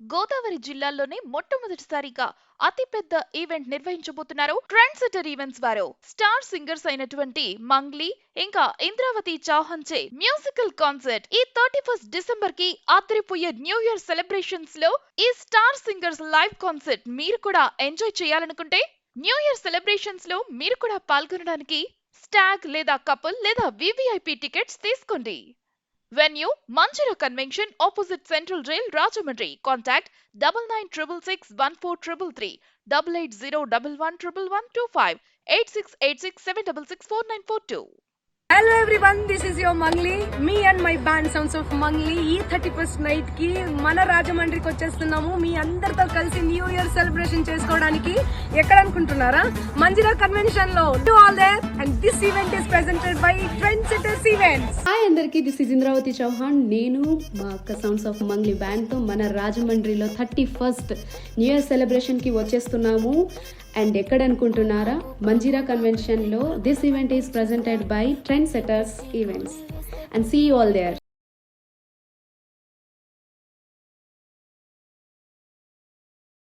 గోదావరి జిల్లాల్లోనే మొట్టమొదటిసారిగా అతిపెద్ద ఈవెంట్ నిర్వహించబోతున్నారు ట్రెండ్ సెటర్ ఈవెంట్స్ వారు. స్టార్ సింగర్స్ అయినటువంటి మంగ్లీ ఇంకా ఇంద్రావతి చౌహాన్ చే మ్యూజికల్ కాన్సర్ట్ ఈ థర్టీ ఫస్ట్ డిసెంబర్కి అదిరిపోయే న్యూ ఇయర్ సెలబ్రేషన్స్లో ఈ స్టార్ సింగర్స్ లైవ్ కాన్సర్ట్ మీరు కూడా ఎంజాయ్ చేయాలనుకుంటే న్యూ ఇయర్ సెలబ్రేషన్స్లో మీరు కూడా పాల్గొనడానికి స్టాగ్ లేదా కపుల్ లేదా వివిఐపి టికెట్స్ తీసుకోండి. Venue Manchira Convention opposite Central Rail Rajamundry. Contact double nine triple six one four triple three double eight zero double one triple one two five eight six eight six seven double six four nine four two. Hello everyone this is your Mangli me and my band sounds of Mangli ఈ thirty first నైట్కి మన రాజమండ్రికి వచ్చేస్తున్నాము. మీ అందరితో కలిసి new year celebration చేసుకోవడానికి. ఎక్కడ అనుకుంటున్నారా? Manjira కన్వెన్షన్లో. To all there and this event is presented by trend setters events hi అందరికీ దిస్ ఇస్ ఇంద్రావతి చౌహాన్ నేను మా అక్క సౌండ్స్ ఆఫ్ మంగ్లీ బ్యాండ్తో మన రాజమండ్రిలో థర్టీ ఫస్ట్ న్యూ ఇయర్ సెలబ్రేషన్కి వచ్చేస్తున్నాము. అండ్ ఎక్కడ అనుకుంటున్నారా Manjira కన్వెన్షన్లో this event is presented by trend setters events and see all there